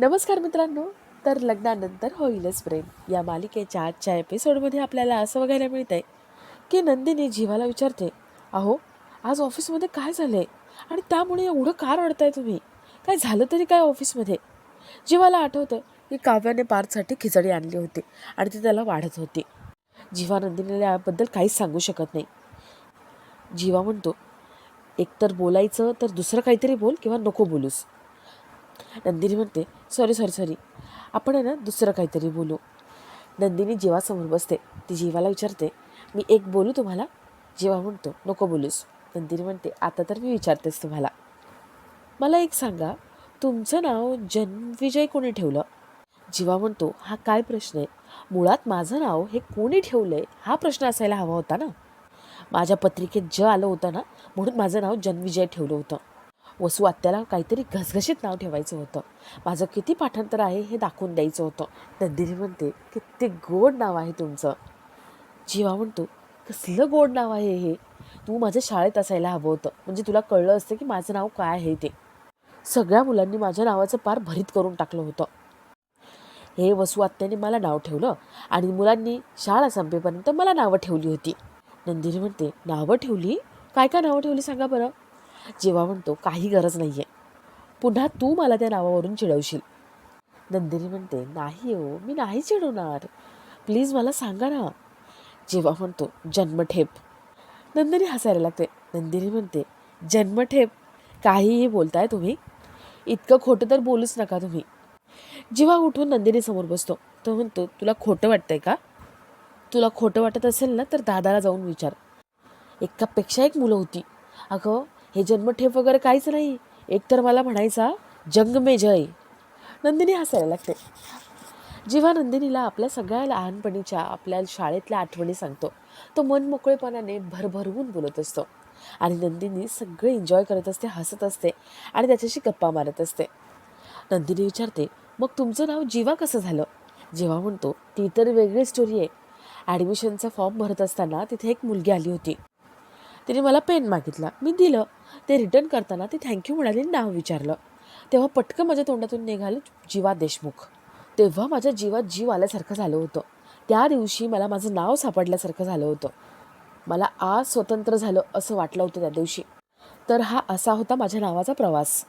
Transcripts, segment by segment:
नमस्कार मित्रांनो तर लग्नानंतर होईलच प्रेम. या मालिकेच्या आजच्या एपिसोडमध्ये आपल्याला असं बघायला मिळतं आहे की नंदिनी जीवाला विचारते अहो आज ऑफिसमध्ये काय झालं आहे आणि त्यामुळे एवढं का रडताय तुम्ही? काय झालं तरी काय ऑफिसमध्ये जीवाला आठवतं की काव्याने पार्थसाठी खिचडी आणली होती आणि ती त्याला वाढत होती. जीवा नंदिनीला याबद्दल काहीच सांगू शकत नाही. जीवा म्हणतो एकतर बोलायचं तर दुसरं काहीतरी बोल किंवा नको बोलूस. नंदिनी म्हणते सॉरी सॉरी सॉरी. आपण आहे ना दुसरं काहीतरी बोलू. नंदिनी जीवासमोर बसते ती जीवाला विचारते मी एक बोलू तुम्हाला? जीवा म्हणतो नको बोलूस. नंदिनी म्हणते आता तर मी विचारतेच तुम्हाला. मला एक सांगा तुमचं नाव जन्मविजय कोणी ठेवलं? जीवा म्हणतो हा काय प्रश्न आहे? मुळात माझं नाव हे कोणी ठेवलं आहे हा प्रश्न असायला हवा होता ना? माझ्या पत्रिकेत ज आलं होतं ना म्हणून माझं नाव जन्मविजय ठेवलं होतं. वसू आत्याला काहीतरी घसघशीत नाव ठेवायचं होतं. माझं किती पाठांतर आहे हे दाखवून द्यायचं होतं. नंदिनी म्हणते किती गोड नाव आहे तुमचं. जीवा म्हणतो कसलं गोड नाव आहे हे? तू माझ्या शाळेत असायला हवं होतं. म्हणजे तुला कळलं असतं की माझं नाव काय आहे ते. सगळ्या मुलांनी माझ्या नावाचं पार भरीत करून टाकलं होतं. हे वसू आत्याने मला नाव ठेवलं आणि मुलांनी शाळा संपेपर्यंत मला नावं ठेवली होती. नंदिनी म्हणते नावं ठेवली? काय काय नावं ठेवली सांगा बरं. जेव्हा म्हणतो काही गरज नाही आहे पुन्हा तू मला त्या नावावरून चिडवशील. नंदिनी म्हणते नाही हो मी नाही चिडवणार. प्लीज मला सांगा ना. जेव्हा म्हणतो जन्मठेप. नंदिनी हसायला लागते. नंदिनी म्हणते जन्मठेप? काहीही बोलताय तुम्ही? इतकं खोटं तर बोलूच नका तुम्ही. जेव्हा उठून नंदिनी समोर बसतो तो म्हणतो तुला खोटं वाटतंय का? तुला खोटं वाटत असेल ना तर दादाला जाऊन विचार. एकापेक्षा एक मुलं होती. अगं हे जन्मठेप वगैरे काहीच नाही. एकतर मला म्हणायचा जंग मे जय. नंदिनी हसायला लागते. जेव्हा नंदिनीला आपल्या सगळ्या लहानपणीच्या आपल्या शाळेतल्या आठवणी सांगतो तो मन मोकळेपणाने भरभरवून बोलत असतो. आणि नंदिनी सगळे एन्जॉय करत असते हसत असते आणि त्याच्याशी गप्पा मारत असते. नंदिनी विचारते मग तुमचं नाव जीवा कसं झालं? जेव्हा म्हणतो ती तर वेगळी स्टोरी आहे. ॲडमिशनचा फॉर्म भरत असताना तिथे एक मुलगी आली होती. तिने मला पेन मागितला. मी दिलं. ते रिटर्न करताना ते थँक्यू म्हणाली नाव विचारलं. तेव्हा पटकन माझ्या तोंडातून निघालं जीवा देशमुख. तेव्हा माझ्या जीवात जीव आल्यासारखं झालं होतं. त्या दिवशी मला माझं नाव सापडल्यासारखं झालं होतं. मला आज स्वतंत्र झालं असं वाटलं होतं त्या दिवशी. तर हा असा होता माझ्या नावाचा प्रवास.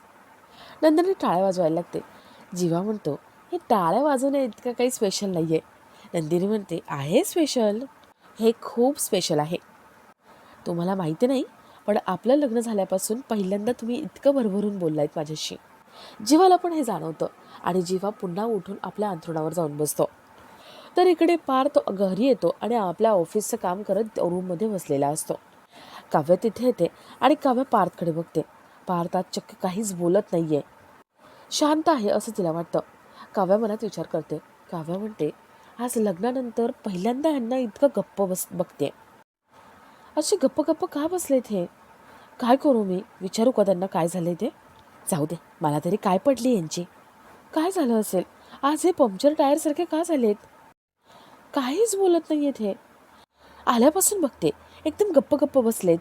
नंतर टाळ्या वाजवायला लागते. जीवा म्हणतो हे टाळ्या वाजवणे इतकं काही स्पेशल नाही आहे नंदिनी म्हणते आहे स्पेशल हे खूप स्पेशल आहे. तुम्हाला माहिती नाही पण आपलं लग्न झाल्यापासून पहिल्यांदा तुम्ही इतकं भरभरून बोललायत माझ्याशी. जीवाला पण हे जाणवतं आणि जीवा पुन्हा उठून आपल्या अंथरुणावर जाऊन बसतो. तर इकडे पार तो घरी येतो आणि आपल्या ऑफिसचं काम करत रूममध्ये बसलेला असतो. काव्य तिथे येते आणि काव्य पार्थकडे बघते. पार्थ आज चक्क काहीच बोलत नाही आहे शांत आहे असं तिला वाटतं. काव्या मनात विचार करते. काव्या म्हणते आज लग्नानंतर पहिल्यांदा ह्यांना इतकं गप्प बस बघते. असे गप्प गप्प का बसले हे? काय करू मी? विचारू का त्यांना काय झाले ते? जाऊ दे मला तरी काय पडली यांची? काय झालं असेल? आज हे पंक्चर टायरसारखे का झालेत? काहीच बोलत नाही आहेत हे. आल्यापासून बघते एकदम गप्प गप्प बसलेत.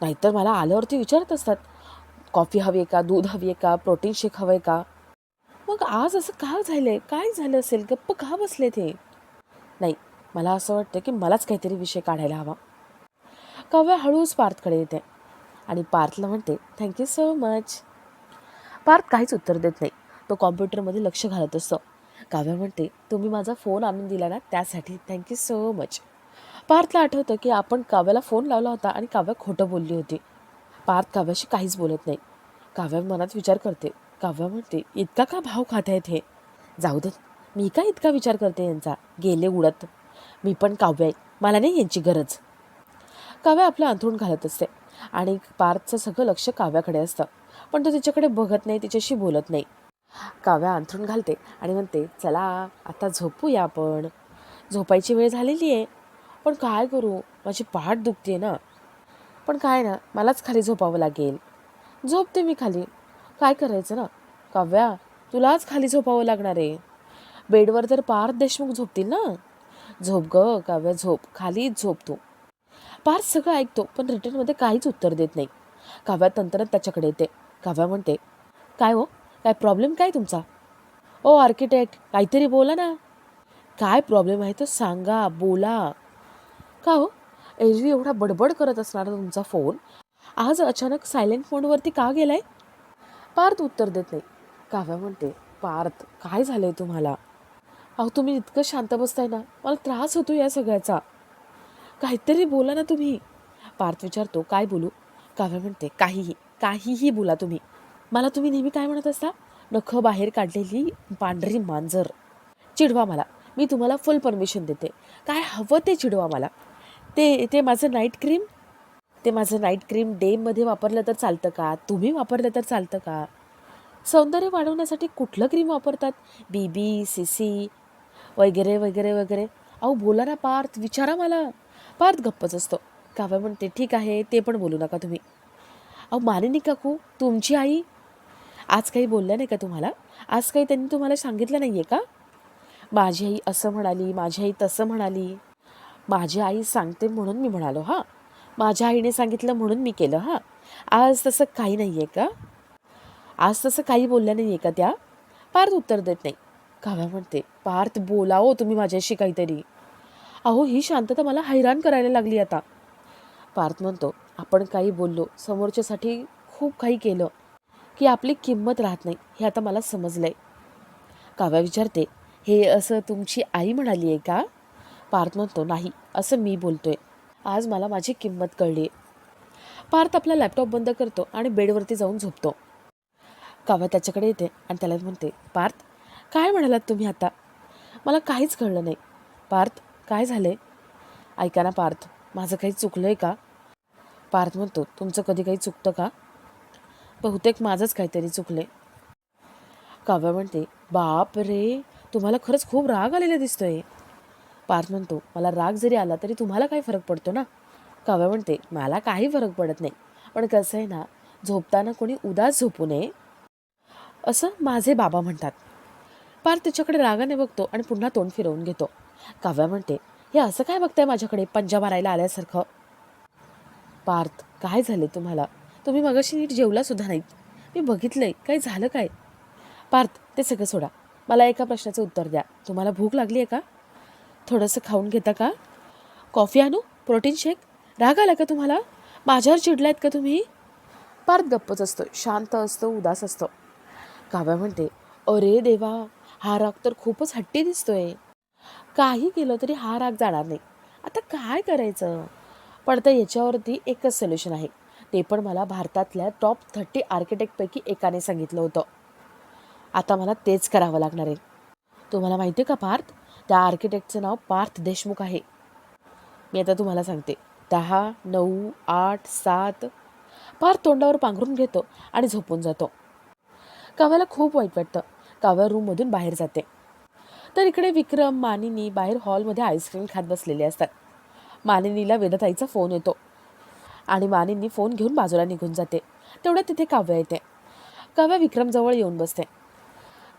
नाहीतर मला आल्यावरती विचारत असतात कॉफी हवी आहे का? दूध हवी आहे का? प्रोटीन शेक हवं आहे का? मग आज असं का झालं आहे काय झालं असेल? गप्प का बसलेत हे? नाही मला असं वाटतं की मलाच काहीतरी विषय काढायला हवा. काव्या हळूच पार्थकडे येते. आणि पार्थला म्हणते थँक्यू सो मच पार्थ काहीच उत्तर देत नाही. तो कॉम्प्युटरमध्ये लक्ष घालत असतो. काव्या म्हणते तुम्ही माझा फोन आणून दिला ना त्यासाठी थँक्यू सो मच पार्थला आठवतं की आपण काव्याला फोन लावला होता आणि काव्या खोटं बोलली होती. पार्थ काव्याशी काहीच बोलत नाही. काव्या मनात विचार करते. काव्या म्हणते इतका का भाव खात आहेत हे? जाऊ दे. मी का इतका विचार करते यांचा? गेले उडत. मी पण काव्य आहे. मला नाही यांची गरज. काव्या आपलं अंथरूण घालत असते. आणि पार्थचं सगळं लक्ष काव्याकडे असतं. पण तो तिच्याकडे बघत नाही तिच्याशी बोलत नाही. काव्या अंथरूण घालते आणि म्हणते चला आता झोपूया आपण. झोपायची वेळ झालेली आहे. पण काय करू? माझी पाठ दुखते ना. पण काय ना मलाच खाली झोपावं लागेल. झोपते मी खाली. काय करायचं ना? काव्या तुलाच खाली झोपावं लागणार आहे. बेडवर तर पार्थ देशमुख झोपतील ना? झोप ग काव्या झोप. खालीच झोप तू. पार सगळं ऐकतो पण रिटर्नमध्ये काहीच उत्तर देत नाही. काव्या तंत्रत त्याच्याकडे येते. काव्या म्हणते काय हो? काय प्रॉब्लेम काय तुमचा? ओ आर्किटेक्ट काहीतरी बोला ना. काय प्रॉब्लेम आहे तो सांगा बोला. का हो? एरवी एवढा बडबड करत असणारा तुमचा फोन? आज अचानक सायलेंट मोडवरती का गेलाय? पार्थ उत्तर देत नाही. काव्या म्हणते पार्थ काय झालं आहे तुम्हाला? अहो तुम्ही इतकं शांत बसताय ना मला त्रास होतो या सगळ्याचा. काहीतरी बोला ना तुम्ही. पार्थ विचारतो काय बोलू? काव्य म्हणते काहीही काहीही बोला तुम्ही. मला तुम्ही नेहमी काय म्हणत असता? नखं बाहेर काढलेली पांढरी मांजर. चिडवा मला. मी तुम्हाला फुल परमिशन देते. काय हवं ते चिडवा मला. ते ते माझं नाईट क्रीम ते माझं नाईट क्रीम डेमध्ये वापरलं तर चालतं का? तुम्ही वापरलं तर चालतं का? सौंदर्य वाढवण्यासाठी कुठलं क्रीम वापरतात? बी बी सी सी वगैरे वगैरे वगैरे. अहो बोला ना पार्थ विचारा मला. पार्थ गप्पच असतो. काव्या म्हणते ठीक आहे ते पण बोलू नका तुम्ही. अहो मानिनी काकू तुमची आई? आज काही बोलल्या नाही का तुम्हाला? आज काही त्यांनी तुम्हाला सांगितलं नाही आहे का? माझी आई असं म्हणाली माझी आई तसं म्हणाली. माझी आई सांगते म्हणून मी म्हणालो हां? माझ्या आईने सांगितलं म्हणून मी केलं हां? आज तसं काही नाही आहे का? आज तसं काही बोलल्या नाही आहे का त्या? पार्थ उत्तर देत नाही. काव्या म्हणते पार्थ बोलावो तुम्ही माझ्याशी काहीतरी. अहो ही शांतता मला हैराण करायला लागली आता. पार्थ म्हणतो आपण काही बोललो समोरच्यासाठी खूप काही केलं की आपली किंमत राहत नाही हे आता मला समजलं आहे काव्या विचारते हे असं तुमची आई म्हणाली आहे का? पार्थ म्हणतो नाही असं मी बोलतोय. आज मला माझी किंमत कळली पार्थ आपला लॅपटॉप बंद करतो आणि बेडवरती जाऊन झोपतो. काव्या त्याच्याकडे येते आणि त्याला म्हणते पार्थ काय म्हणालात तुम्ही आता? मला काहीच कळलं नाही. पार्थ काय झालंय? ऐका ना पार्थ माझं काही चुकलं आहे का? पार्थ म्हणतो तुमचं कधी काही चुकतं का? बहुतेक माझंच काहीतरी चुकले काव्या म्हणते बाप रे तुम्हाला खरंच खूप राग आलेला दिसतोय. पार्थ म्हणतो मला राग जरी आला तरी तुम्हाला काय फरक पडतो ना? काव्या म्हणते मला काही फरक पडत नाही. पण कसं आहे ना झोपताना कोणी उदास झोपू नये असं माझे बाबा म्हणतात. पार्थ त्याच्याकडे रागाने बघतो आणि पुन्हा तोंड फिरवून घेतो. काव्या म्हणते हे असं काय बघताय माझ्याकडे? पंजा मारायला आल्यासारखं. पार्थ काय झाले तुम्हाला? तुम्ही मगाशी नीट जेवला सुद्धा नाहीत. मी बघितलंय. काय झालं काय? पार्थ ते सगळं सोडा. मला एका प्रश्नाचं उत्तर द्या. तुम्हाला भूक लागली आहे का? थोडंसं खाऊन घेता का? कॉफी आणू? Protein shake? राग आला का तुम्हाला? माझ्यावर चिडलायत का तुम्ही? पार्थ गप्पच असतो. शांत असतो उदास असतो. काव्या म्हणते अरे देवा हा राग तर खूपच हट्टी दिसतोय. काही केलं तरी हा राग जाणार नाही. आता काय करायचं? पण तर याच्यावरती एकच सोल्युशन आहे. ते पण मला भारतातल्या टॉप थर्टी आर्किटेक्टपैकी एकाने सांगितलं होतं. आता मला तेच करावं लागणार आहे. तुम्हाला माहिती आहे का पार्थ? त्या आर्किटेक्टचं नाव पार्थ देशमुख आहे. मी आता तुम्हाला सांगते. दहा नऊ आठ सात. पार्थ तोंडावर पांघरून घेतो आणि झोपून जातो. काव्याला खूप वाईट वाटतं. काव्या रूममधून बाहेर जाते. तर इकडे विक्रम मानिनी बाहेर हॉलमध्ये आईस्क्रीम खात बसलेले असतात. मानिनीला वेदताईचा फोन येतो आणि मानिनी फोन घेऊन बाजूला निघून जाते. तेवढ्यात तिथे काव्या येते. काव्या विक्रमजवळ येऊन बसते.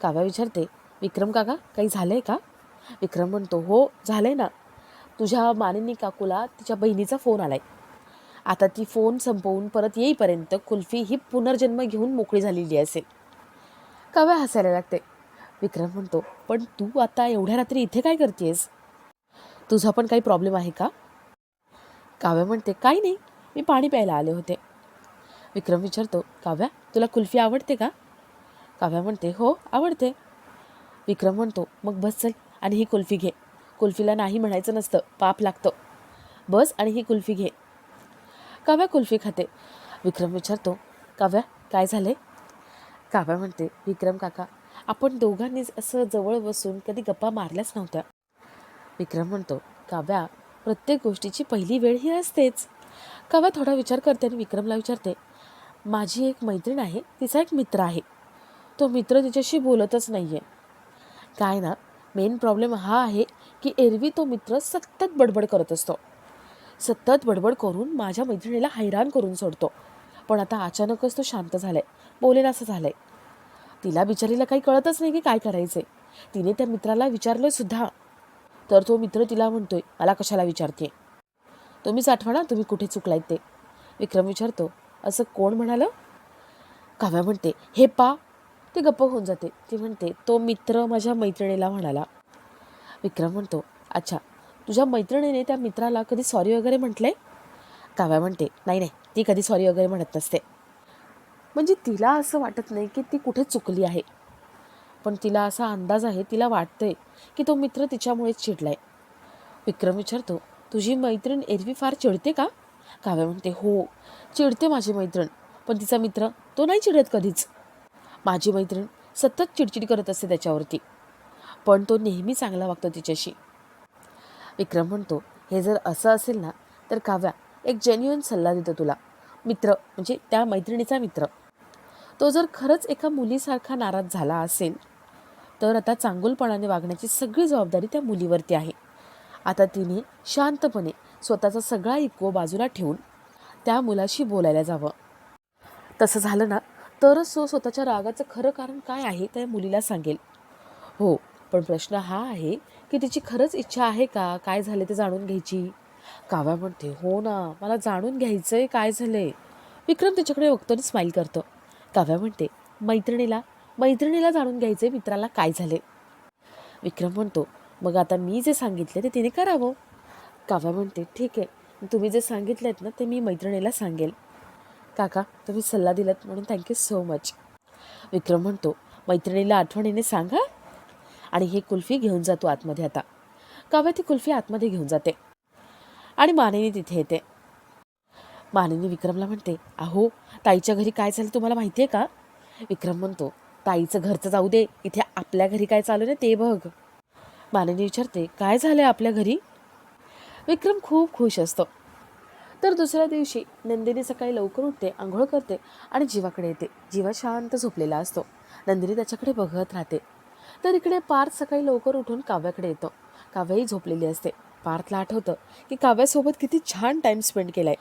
काव्या विचारते विक्रम काका काही झालं आहे का? विक्रम म्हणतो हो झालं आहे ना. तुझ्या मानिनी काकूला तिच्या बहिणीचा फोन आला आहे आता ती फोन संपवून परत येईपर्यंत कुल्फी ही पुनर्जन्म घेऊन मोकळी झालेली असेल. काव्या हसायला लागते. विक्रम म्हणतो पण तू आता एवढ्या रात्री इथे काय करतेस? तुझा पण काही प्रॉब्लेम आहे का? काव्या म्हणते काही नाही मी पाणी प्यायला आले होते. विक्रम विचारतो काव्या तुला कुल्फी आवडते का? काव्या म्हणते हो आवडते. विक्रम म्हणतो मग बस चल आणि ही कुल्फी घे. कुल्फीला नाही म्हणायचं नसतं पाप लागतं. बस आणि ही कुल्फी घे. काव्या कुल्फी खाते. विक्रम विचारतो काव्या काय झाले काव्या म्हणते विक्रम काका आपण दोघांनीच असं जवळ बसून कधी गप्पा मारल्याच नव्हत्या. विक्रम म्हणतो काव्या प्रत्येक गोष्टीची पहिली वेळ ही असतेच. काव्या थोडा विचार करते आणि विक्रमला विचारते माझी एक मैत्रीण आहे तिचा एक मित्र आहे. तो मित्र तिच्याशी बोलतच नाही आहे काय ना मेन प्रॉब्लेम हा आहे की एरवी तो मित्र सतत बडबड करत असतो. सतत बडबड करून माझ्या मैत्रिणीला हैराण करून सोडतो. पण आता अचानकच तो शांत झालाय बोलेन असं झालंय. तिला बिचारीला काही कळतच नाही की काय करायचे तिने त्या मित्राला विचारलं सुद्धा. तर तो मित्र तिला म्हणतोय मला कशाला विचारते तुम्हीच आठवा ना तुम्ही कुठे चुकलायत ते. विक्रम विचारतो असं कोण म्हणालं? काव्या म्हणते हे पा. ती गप्प होऊन जाते. ती म्हणते तो मित्र माझ्या मैत्रिणीला म्हणाला. विक्रम म्हणतो अच्छा तुझ्या मैत्रिणीने त्या मित्राला कधी सॉरी वगैरे म्हटलंय? काव्या म्हणते नाही नाही ती कधी सॉरी वगैरे म्हणत नसते. म्हणजे तिला असं वाटत नाही की ती कुठे चुकली आहे. पण तिला असा अंदाज आहे तिला वाटतंय की तो मित्र तिच्यामुळेच चिडलाय. विक्रम विचारतो तुझी मैत्रीण एरवी फार चिडते का? काव्या म्हणते हो चिडते माझी मैत्रीण पण तिचा मित्र तो नाही चिडत कधीच. माझी मैत्रीण सतत चिडचिड करत असते त्याच्यावरती पण तो नेहमी चांगला वागतो तिच्याशी. विक्रम म्हणतो हे जर असं असेल ना तर काव्या एक जेन्युअन सल्ला देतो तुला. मित्र म्हणजे त्या मैत्रिणीचा मित्र. तो जर खरंच एका मुलीसारखा नाराज झाला असेल तर आता चांगुलपणाने वागण्याची सगळी जबाबदारी त्या मुलीवरती आहे. आता तिने शांतपणे स्वतःचा सगळा इको बाजूला ठेवून त्या मुलाशी बोलायला जावं. तसं झालं ना तरच तो स्वतःच्या रागाचं खरं कारण काय आहे त्या मुलीला सांगेल. हो पण प्रश्न हा आहे की तिची खरंच इच्छा आहे का? काय झाले ते जाणून घ्यायची? काव्या म्हणते हो ना मला जाणून घ्यायचं आहे काय झालं आहे विक्रम तिच्याकडे बघतो आणि स्माईल करतो. काव्या म्हणते मैत्रिणीला मैत्रिणीला जाणून घ्यायचे मित्राला काय झाले? विक्रम म्हणतो मग आता मी जे सांगितले ते तिने करावं. काव्या म्हणते ठीक आहे तुम्ही जे सांगितलेत ना ते मी मैत्रिणीला सांगेल. काका तुम्ही सल्ला दिलात म्हणून थँक्यू सो मच विक्रम म्हणतो मैत्रिणीला आठवणीने सांगा. आणि हे कुल्फी घेऊन जातो आतमध्ये आता. काव्या ती कुल्फी आतमध्ये घेऊन जाते. आणि मानेने तिथे येते. मानिनी विक्रमला म्हणते अहो ताईच्या घरी काय चालेल तुम्हाला माहिती आहे का? विक्रम म्हणतो ताईचं घरचं जाऊ दे इथे आपल्या घरी काय चालू आहे ते बघ. मानिनी विचारते काय झालं आपल्या घरी? विक्रम खूप खुश असतो. तर दुसऱ्या दिवशी नंदिनी सकाळी लवकर उठते आंघोळ करते आणि जीवाकडे येते. जीवा शांत झोपलेला असतो. नंदिनी त्याच्याकडे बघत राहते. तर इकडे पार्थ सकाळी लवकर उठून काव्याकडे येतो. काव्याही झोपलेली असते. पार्थला आठवतं की काव्यासोबत किती छान टाईम स्पेंड केलाय.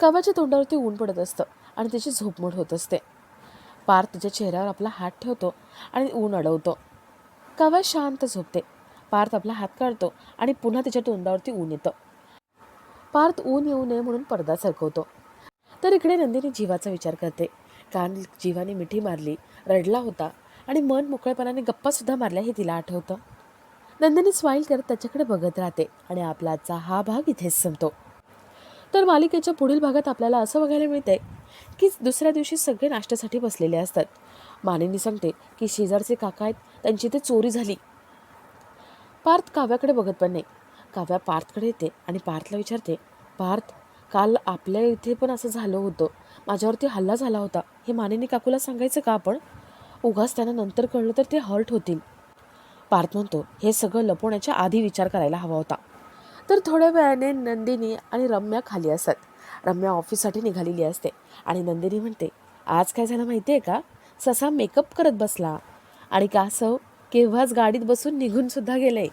काव्याच्या तोंडावरती ऊन पडत असतं आणि त्याची झोपमोड होत असते. पार्थ तिच्या चेहऱ्यावर आपला हात ठेवतो आणि ऊन अडवतो. काव्या शांत झोपते. पार्थ आपला हात काढतो आणि पुन्हा तिच्या तोंडावरती ऊन येतं. पार्थ ऊन येऊ नये म्हणून पडदा सरकवतो. तर इकडे नंदिनी जीवाचा विचार करते. कान जीवाने मिठी मारली रडला होता आणि मन मोकळेपणाने गप्पासुद्धा मारल्या हे तिला आठवतं. नंदिनी स्माईल करत त्याच्याकडे बघत राहते आणि आपला आजचा हा भाग इथेच संपतो. तर मालिकेच्या पुढील भागात आपल्याला असं बघायला मिळतंय की दुसऱ्या दिवशी सगळे नाश्त्यासाठी बसलेले असतात. मानिनी सांगते की शेजारचे काका आहेत त्यांची ते चोरी झाली. पार्थ काव्याकडे बघत पण नाही. काव्या पार्थकडे येते आणि पार्थला विचारते पार्थ काल आपल्या इथे पण असं झालं होतं. माझ्यावरती हल्ला झाला होता. हे मानिनी काकूला सांगायचं का आपण? उगाच त्यांना नंतर कळलं तर ते हर्ट होतील. पार्थ म्हणतो हे सगळं लपवण्याच्या आधी विचार करायला हवा होता. तर थोड्या वेळाने नंदिनी आणि रम्या खाली असतात. रम्या ऑफिससाठी निघालेली असते आणि नंदिनी म्हणते आज काय झालं माहिती आहे का? ससा मेकअप करत बसला आणि कासव केव्हाच गाडीत बसून निघूनसुद्धा गेलं. आहे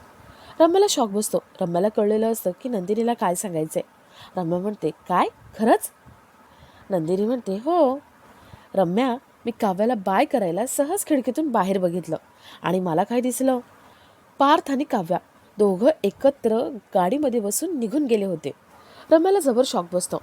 रम्याला शॉक बसतो. रम्याला कळलेलं असतं की नंदिनीला काय सांगायचं आहे रम्या म्हणते काय? खरंच? नंदिनी म्हणते हो. रम्या मी काव्याला बाय करायला सहज खिडकीतून बाहेर बघितलं आणि मला काय दिसलं? पार्थ आणि काव्या दोघं एकत्र गाडीमध्ये बसून निघून गेले होते. रम्याला जबर शॉक बसतो.